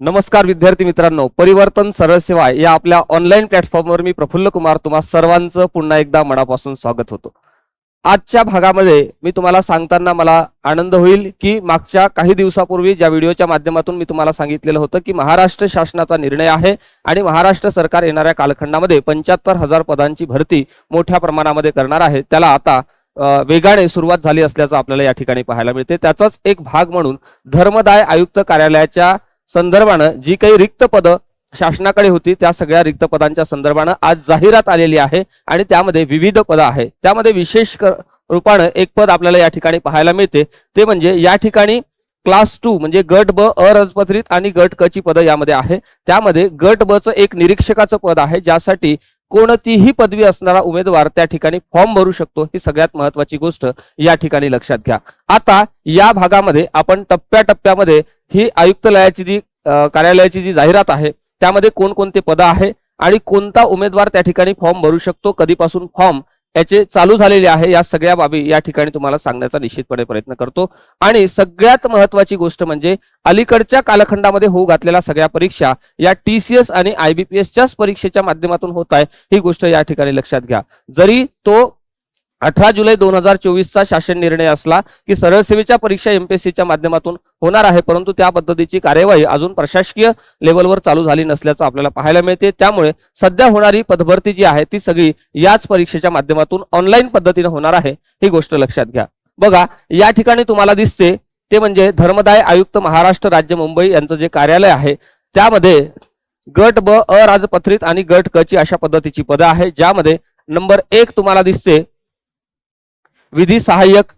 नमस्कार विद्यार्थी मित्रांनो परिवर्तन सरळ सेवा या आपल्या ऑनलाईन प्लॅटफॉर्मवर मी प्रफुल्ल कुमार तुम्हा सर्वांचं पुन्हा एकदा मनापासून स्वागत होतो. आजच्या भागामध्ये मी तुम्हाला सांगताना मला आनंद होईल की मागच्या काही दिवसापूर्वी ज्या व्हिडिओच्या माध्यमातून मी तुम्हाला सांगितलेलं होतं की महाराष्ट्र शासनाचा निर्णय आहे आणि महाराष्ट्र सरकार येणाऱ्या कालखंडामध्ये पंच्याहत्तर हजार पदांची भरती मोठ्या प्रमाणामध्ये करणार आहे. त्याला आता वेगाने सुरुवात झाली असल्याचं आपल्याला या ठिकाणी पाहायला मिळते. त्याचाच एक भाग म्हणून धर्मदाय आयुक्त कार्यालयाच्या संदर्भानं जी काही रिक्त पदं शासनाकडे होती त्या सगळ्या रिक्त पदांच्या संदर्भानं आज जाहिरात आलेली आहे आणि त्यामध्ये विविध पदं आहे त्यामध्ये विशेष रूपानं एक पद आपल्याला या ठिकाणी पाहायला मिळते. ते म्हणजे या ठिकाणी क्लास टू म्हणजे गट ब अरजपत्रित आणि गट क ची पदं यामध्ये आहे. त्यामध्ये गट ब चं एक निरीक्षकाचं पद आहे ज्यासाठी कोणतीही पदवी असणारा उमेदवार त्या ठिकाणी फॉर्म भरू शकतो ही सगळ्यात महत्वाची गोष्ट या ठिकाणी लक्षात घ्या. आता या भागामध्ये आपण टप्प्याटप्प्यामध्ये ही आयुक्तालयाची जी कार्यालयाची जी जाहिरात आहे त्यामध्ये कोणकोणते पद आहे आणि कोणता उमेदवार त्या ठिकाणी फॉर्म भरू शकतो कधीपासून फॉर्म याचे चालू झालेले आहे. या सगळ्या बाबी या ठिकाणी तुम्हाला सांगण्याचा निश्चितपणे प्रयत्न करतो. आणि सगळ्यात महत्वाची गोष्ट म्हणजे अलीकडच्या कालखंडामध्ये होऊ घातलेल्या सगळ्या परीक्षा या टी सी एस आणि आयबीपीएसच्याच परीक्षेच्या माध्यमातून होत आहे. ही गोष्ट या ठिकाणी लक्षात घ्या. जरी तो अठरा जुलै दोन हजार चोवीसचा शासन निर्णय असला की सरळ सेवेच्या परीक्षा एमपीएससीच्या माध्यमातून होणार आहे परंतु त्या पद्धतीची कार्यवाही अजून प्रशासकीय लेवलवर चालू झाली नसल्याचं आपल्याला पाहायला मिळते. त्यामुळे सध्या होणारी पदभरती जी आहे ती सगळी याच परीक्षेच्या माध्यमातून ऑनलाईन पद्धतीने होणार आहे ही गोष्ट लक्षात घ्या. बघा या ठिकाणी तुम्हाला दिसते ते म्हणजे धर्मदाय आयुक्त महाराष्ट्र राज्य मुंबई यांचं जे कार्यालय आहे त्यामध्ये गट ब अराजपत्रित आणि गट क ची अशा पद्धतीची पदं आहे ज्यामध्ये नंबर एक तुम्हाला दिसते विधी सहाय्यक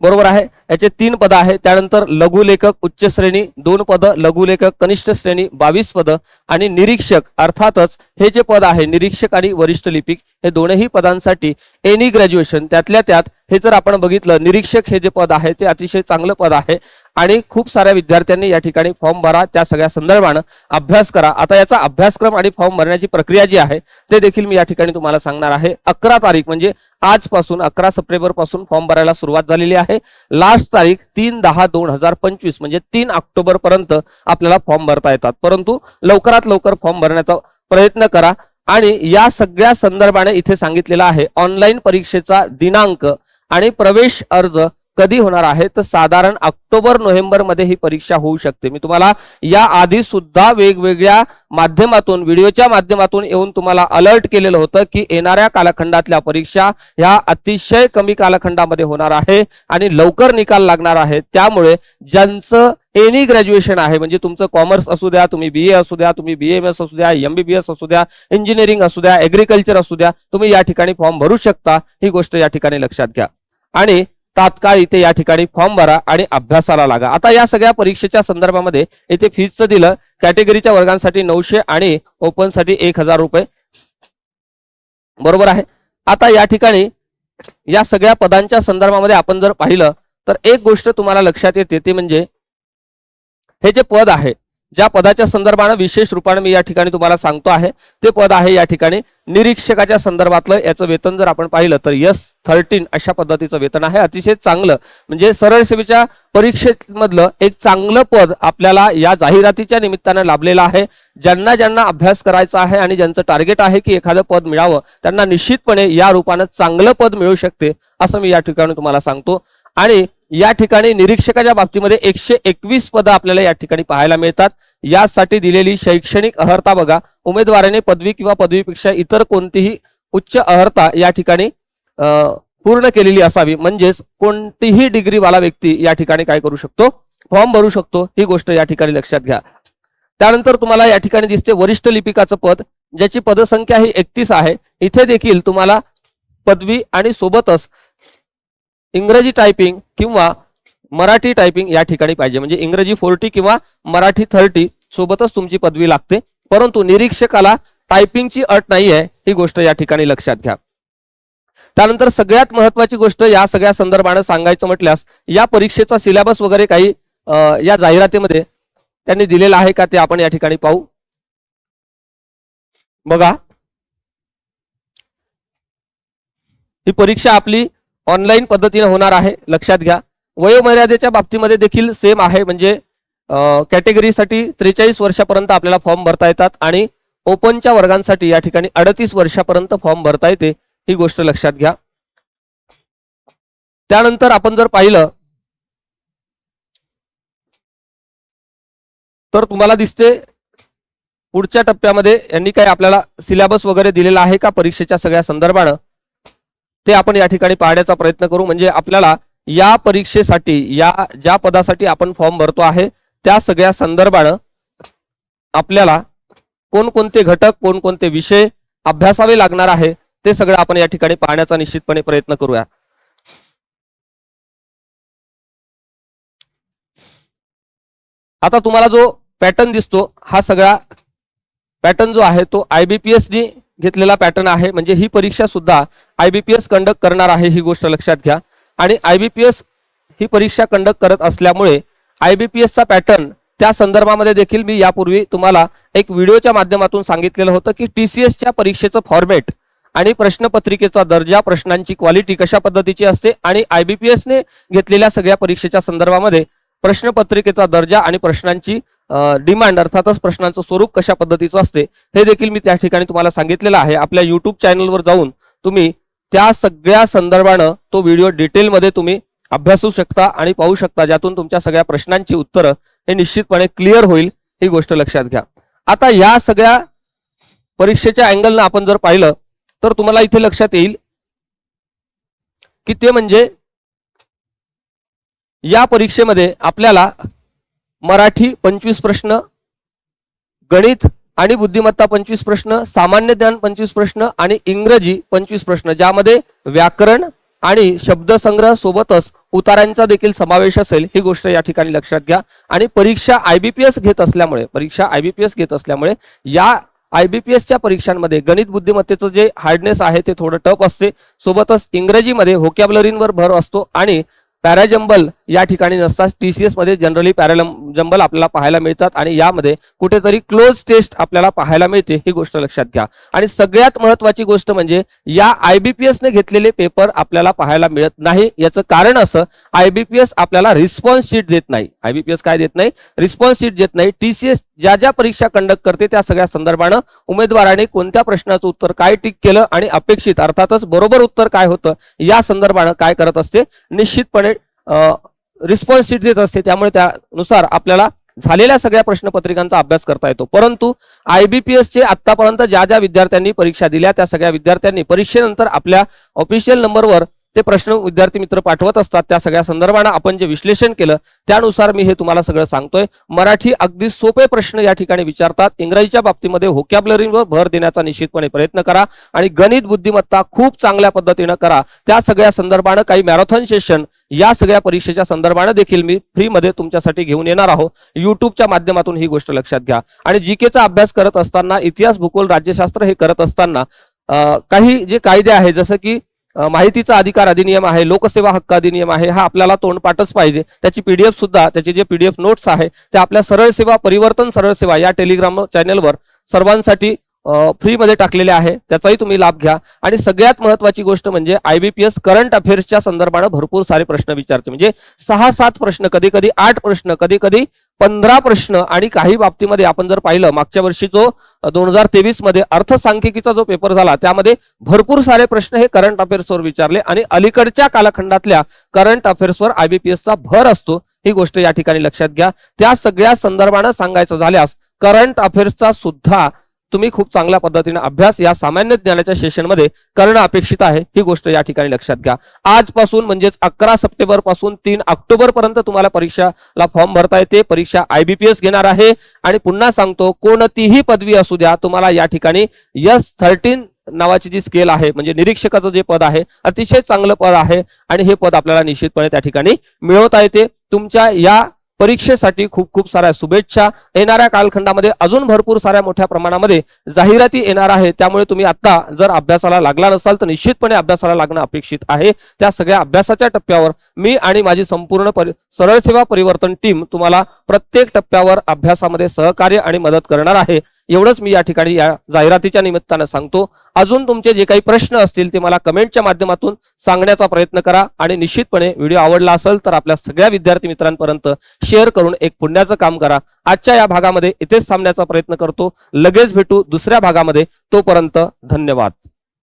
बरोबर आहे? याचे तीन पद आहे त्यानंतर लघुलेखक उच्च श्रेणी दोन पद लघुलेखक कनिष्ठ श्रेणी बावीस पद आणि निरीक्षक अर्थातच हे जे पद आहे निरीक्षक आणि वरिष्ठ लिपिक हे दोनही पदांसाठी एनी ग्रॅज्युएशन त्यातल्या त्यात हे जर आपण बघितलं निरीक्षक हे जे पद आहे ते अतिशय चांगलं पद आहे. आणि खूप साऱ्या विद्यार्थ्यांनी या ठिकाणी फॉर्म भरा त्या सगळ्या संदर्भानं अभ्यास करा. आता याचा अभ्यासक्रम आणि फॉर्म भरण्याची प्रक्रिया जी आहे ते देखील मी या ठिकाणी तुम्हाला सांगणार आहे. अकरा तारीख म्हणजे आजपासून अकरा सप्टेंबरपासून फॉर्म भरायला सुरुवात झालेली आहे. लास्ट तारीख तीन दहा दोन हजार पंचवीस म्हणजे तीन ऑक्टोबर पर्यंत आपल्याला फॉर्म भरता येतात. परंतु लवकरात लवकर फॉर्म भरण्याचा प्रयत्न करा. आणि या सगळ्या संदर्भाने इथे सांगितलेलं आहे ऑनलाईन परीक्षेचा दिनांक आणि प्रवेश अर्ज कधी होणार आहे? तर साधारण ऑक्टोबर नोव्हेंबरमध्ये ही परीक्षा होऊ शकते. मी तुम्हाला या आधी सुद्धा वेगवेगळ्या माध्यमातून व्हिडिओच्या माध्यमातून येऊन तुम्हाला अलर्ट केलेलं होतं की येणाऱ्या कालखंडातल्या परीक्षा ह्या अतिशय कमी कालखंडामध्ये होणार आहे आणि लवकर निकाल लागणार आहे. त्यामुळे ज्यांचं एनी ग्रॅज्युएशन आहे म्हणजे तुमचं कॉमर्स असू द्या तुम्ही बी ए असू द्या तुम्ही बी एम एस असू द्या एमबीबीएस असू द्या इंजिनिअरिंग असू द्या ऍग्रिकल्चर असू द्या तुम्ही या ठिकाणी फॉर्म भरू शकता. ही गोष्ट या ठिकाणी लक्षात घ्या. आणि तात्काळ इथे या ठिकाणी फॉर्म भरा आणि अभ्यासाला लागा. आता या सगळ्या परीक्षेच्या संदर्भामध्ये इथे फीजचं दिलं कॅटेगरीच्या वर्गांसाठी नऊशे आणि ओपनसाठी एक हजार रुपये. बरोबर आहे? आता या ठिकाणी या सगळ्या पदांच्या संदर्भामध्ये आपण जर पाहिलं तर एक गोष्ट तुम्हाला लक्षात येते ती म्हणजे हे जे पद आहे ज्या पदाच्या संदर्भानं विशेष रूपाने मी या ठिकाणी तुम्हाला सांगतो आहे ते पद आहे या ठिकाणी निरीक्षकाच्या संदर्भातलं याचं वेतन जर आपण पाहिलं तर यस थर्टीन अशा पद्धतीचं वेतन आहे. अतिशय चांगलं. म्हणजे सरळ सेवेच्या परीक्षेमधलं एक चांगलं पद आपल्याला या जाहिरातीच्या निमित्तानं लाभलेलं आहे. ज्यांना ज्यांना अभ्यास करायचा आहे आणि ज्यांचं टार्गेट आहे की एखादं पद मिळावं त्यांना निश्चितपणे या रूपानं चांगलं पद मिळू शकते असं मी या ठिकाणी तुम्हाला सांगतो. आणि या ठिकाणी निरीक्षकाच्या बाबतीमध्ये एकशे एकवीस पदं आपल्याला या ठिकाणी पाहायला मिळतात. यासाठी दिलेली शैक्षणिक अर्हता बघा. उमेदवाराने पदवी किंवा पदवीपेक्षा इतर कोणतीही उच्च अर्हता या ठिकाणी पूर्ण केलेली असावी. म्हणजेच कोणतीही डिग्रीवाला व्यक्ती या ठिकाणी काय करू शकतो? फॉर्म भरू शकतो. ही गोष्ट या ठिकाणी लक्षात घ्या. त्यानंतर तुम्हाला या ठिकाणी दिसते वरिष्ठ लिपिकाचं पद ज्याची पदसंख्या ही एकतीस आहे. इथे देखील तुम्हाला पदवी आणि सोबतच इंग्रजी टायपिंग किंवा मराठी टायपिंग या ठिकाणी पाहिजे. म्हणजे इंग्रजी फोर्टी किंवा मराठी थर्टी सोबतच तुमची पदवी लागते. परंतु निरीक्षकाला टायपिंगची अट नाही आहे ही गोष्ट या ठिकाणी लक्षात घ्या. त्यानंतर सगळ्यात महत्वाची गोष्ट या सगळ्या संदर्भानं सांगायचं म्हटल्यास या परीक्षेचा सिलेबस वगैरे काही या जाहिरातीमध्ये त्यांनी दिलेला आहे का ते आपण या ठिकाणी पाहू. बघा. ही परीक्षा आपली ऑनलाईन पद्धतीने होणार आहे. लक्षात घ्या. वयोमर्यादेच्या बाबतीमध्ये देखील सेम आहे. म्हणजे कॅटेगरीसाठी त्रेचाळीस वर्षापर्यंत आपल्याला फॉर्म भरता येतात आणि ओपनच्या वर्गांसाठी या ठिकाणी अडतीस वर्षापर्यंत फॉर्म भरता येते. ही गोष्ट लक्षात घ्या. त्यानंतर आपण जर पाहिलं तर तुम्हाला दिसते पुढच्या टप्प्यामध्ये यांनी काय आपल्याला सिलेबस वगैरे दिलेला आहे का परीक्षेच्या सगळ्या संदर्भानं? ते आपण या ठिकाणी पाहण्याचा प्रयत्न करू. म्हणजे आपल्याला या परीक्षेसाठी या ज्या पदासाठी आपण फॉर्म भरतो आहे त्या सगळ्या संदर्भानं आपल्याला कोणकोणते घटक कोणकोणते विषय अभ्यासावे लागणार आहे ते सगळं आपण या ठिकाणी पाहण्याचा निश्चितपणे प्रयत्न करूया. आता तुम्हाला जो पॅटर्न दिसतो हा सगळा पॅटर्न जो आहे तो आयबीपीएसनी घेतलेला पॅटर्न आहे. म्हणजे ही परीक्षा सुद्धा आयबीपीएस कंडक्ट करणार आहे ही गोष्ट लक्षात घ्या. आणि आयबीपीएस ही परीक्षा कंडक्ट करत असल्यामुळे आयबीपीएसचा पॅटर्न त्या संदर्भामध्ये देखील मी यापूर्वी तुम्हाला एक व्हिडिओच्या माध्यमातून सांगितलेलं होतं की टी सी एसच्या परीक्षेचं फॉर्मॅट आणि प्रश्नपत्रिकेचा दर्जा प्रश्नांची क्वालिटी कशा पद्धतीची असते आणि आयबीपीएसने घेतलेल्या सगळ्या परीक्षेच्या संदर्भामध्ये प्रश्नपत्रिकेचा दर्जा आणि प्रश्नांची डिमांड अर्थातच प्रश्नांचं स्वरूप कशा पद्धतीचं असते हे देखील मी त्या ठिकाणी तुम्हाला सांगितलेलं आहे. आपल्या युट्यूब चॅनलवर जाऊन तुम्ही त्या सगळ्या संदर्भानं तो व्हिडिओ डिटेलमध्ये तुम्ही अभ्यासू शकता आणि पाहू शकता ज्यातून तुमच्या सगळ्या प्रश्नांची उत्तरं हे निश्चितपणे क्लिअर होईल ही गोष्ट लक्षात घ्या. आता या सगळ्या परीक्षेच्या अँगलनं आपण जर पाहिलं तर तुम्हाला इथे लक्षात येईल की ते म्हणजे या परीक्षेमध्ये आपल्याला मराठी पंचवीस प्रश्न गणित आणि बुद्धिमत्ता पंचवीस प्रश्न सामान्य ज्ञान पंचवीस प्रश्न आणि इंग्रजी पंचवीस प्रश्न ज्यामध्ये व्याकरण आणि शब्दसंग्रह सोबतच उतारांचा देखील समावेश असेल ही गोष्ट या ठिकाणी लक्षात घ्या. आणि परीक्षा आयबीपीएस घेत असल्यामुळे परीक्षा आयबीपीएस घेत असल्यामुळे या आयबीपीएसच्या परीक्षांमध्ये गणित बुद्धिमत्तेचं जे हार्डनेस आहे ते थोडं टफ असते. सोबतच इंग्रजीमध्ये व्होकॅबलरींवर भर असतो आणि पॅराजंबल या ठिकाणी नसतात टीसीएसमध्ये जनरली पॅरालम जंबल आपल्याला पाहायला मिळतात आणि यामध्ये कुठेतरी क्लोज टेस्ट आपल्याला पाहायला मिळते ही गोष्ट लक्षात घ्या. आणि सगळ्यात महत्वाची गोष्ट म्हणजे या आयबीपीएस ने घेतलेले पेपर आपल्याला पाहायला मिळत नाही. याचं कारण असं आयबीपीएस आपल्याला रिस्पॉन्स शीट देत नाही. आयबीपीएस काय देत नाही रिस्पॉन्स शीट देत नाही. टीसीएस ज्या ज्या परीक्षा कंडक्ट करते त्या सगळ्या संदर्भानं उमेदवाराने कोणत्या प्रश्नाचं उत्तर काय टिक केलं आणि अपेक्षित अर्थातच बरोबर उत्तर काय होतं या संदर्भानं काय करत असते निश्चितपणे रिस्पॉन्स शीट देत असते. त्यामुळे त्यानुसार आपल्याला झालेल्या सगळ्या प्रश्नपत्रिकांचा अभ्यास करता येतो. परंतु आयबीपीएसचे आतापर्यंत ज्या ज्या विद्यार्थ्यांनी परीक्षा दिल्या त्या सगळ्या विद्यार्थ्यांनी परीक्षेनंतर आपल्या ऑफिशियल नंबरवर ते प्रश्न विद्यार्थी मित्र पाठवत असतात. त्या सगळ्या संदर्भानं आपण जे विश्लेषण केलं त्यानुसार मी हे तुम्हाला सगळं सांगतोय. मराठी अगदी सोपे प्रश्न या ठिकाणी विचारतात. इंग्रजीच्या बाबतीमध्ये व्होकॅबलरीवर भर देण्याचा निश्चितपणे प्रयत्न करा आणि गणित बुद्धिमत्ता खूप चांगल्या पद्धतीनं करा. त्या सगळ्या संदर्भानं काही मॅरेथॉन सेशन या सगळ्या परीक्षेच्या संदर्भानं देखील मी फ्रीमध्ये तुमच्यासाठी घेऊन येणार आहोत युट्यूबच्या माध्यमातून ही गोष्ट लक्षात घ्या. आणि जीकेचा अभ्यास करत असताना इतिहास भूगोल राज्यशास्त्र हे करत असताना काही जे कायदे आहे जसं की माहितीचा अधिकार अधिनियम आहे लोकसेवा हक्क अधिनियम आहे हा आपल्याला तोंडपाठच पाहिजे. त्याची पीडीएफ सुद्धा त्याचे जे पीडीएफ नोट्स आहे ते आपल्या सरळ सेवा परिवर्तन सरळ सेवा या टेलिग्राम चॅनेलवर सर्वांसाठी फ्रीमध्ये टाकलेले आहे. त्याचाही तुम्ही लाभ घ्या. आणि सगळ्यात महत्वाची गोष्ट म्हणजे आयबीपीएस करंट अफेअर्सच्या संदर्भानं भरपूर सारे प्रश्न विचारते. म्हणजे सहा सात प्रश्न कधी कधी आठ प्रश्न कधी कधी पंधरा प्रश्न आणि काही बाबतीमध्ये आपण जर पाहिलं मागच्या वर्षी जो दोन हजार तेवीसमध्ये अर्थसांख्यिकीचा जो पेपर झाला त्यामध्ये भरपूर सारे प्रश्न हे करंट अफेअर्सवर विचारले आणि अलीकडच्या कालखंडातल्या करंट अफेअर्सवर आयबीपीएसचा भर असतो. ही गोष्ट या ठिकाणी लक्षात घ्या. त्या सगळ्या संदर्भानं सांगायचं झाल्यास करंट अफेअर्सचा सुद्धा तुम्ही खूप चांगल्या पद्धतीने अभ्यास या सामान्य ज्ञानाच्या सेशनमध्ये करणं अपेक्षित आहे. ही गोष्ट या ठिकाणी लक्षात घ्या. आजपासून म्हणजेच अकरा सप्टेंबरपासून तीन ऑक्टोबर पर्यंत तुम्हाला परीक्षाला फॉर्म भरता येते. परीक्षा आयबीपीएस घेणार आहे. आणि पुन्हा सांगतो कोणतीही पदवी असू द्या तुम्हाला या ठिकाणी यस थर्टीन नावाची जी स्केल आहे म्हणजे निरीक्षकाचं जे पद आहे अतिशय चांगलं पद आहे. आणि हे पद आपल्याला निश्चितपणे त्या ठिकाणी मिळवता येते. तुमच्या या परीक्षेसाठी खूप खूप साऱ्या शुभेच्छा. येणाऱ्या कालखंडामध्ये अजून भरपूर साऱ्या मोठ्या प्रमाणामध्ये जाहिराती येणार आहे. त्यामुळे तुम्ही आता जर अभ्यासाला लागला नसाल तर निश्चितपणे अभ्यासाला लागणं अपेक्षित आहे. त्या सगळ्या अभ्यासाच्या टप्प्यावर मी आणि माझी संपूर्ण परि सरळ सेवा परिवर्तन टीम तुम्हाला प्रत्येक टप्प्यावर अभ्यासामध्ये सहकार्य आणि मदत करणार आहे. एवढंच मी या ठिकाणी या जाहिरातीच्या निमित्तानं सांगतो. अजून तुमचे जे काही प्रश्न असतील ते मला कमेंटच्या माध्यमातून सांगण्याचा प्रयत्न करा आणि निश्चितपणे व्हिडिओ आवडला असेल तर आपल्या सगळ्या विद्यार्थी मित्रांपर्यंत शेअर करून एक पुण्याचं काम करा. आजच्या या भागामध्ये इथेच थांबण्याचा प्रयत्न करतो. लगेच भेटू दुसऱ्या भागामध्ये. तोपर्यंत धन्यवाद.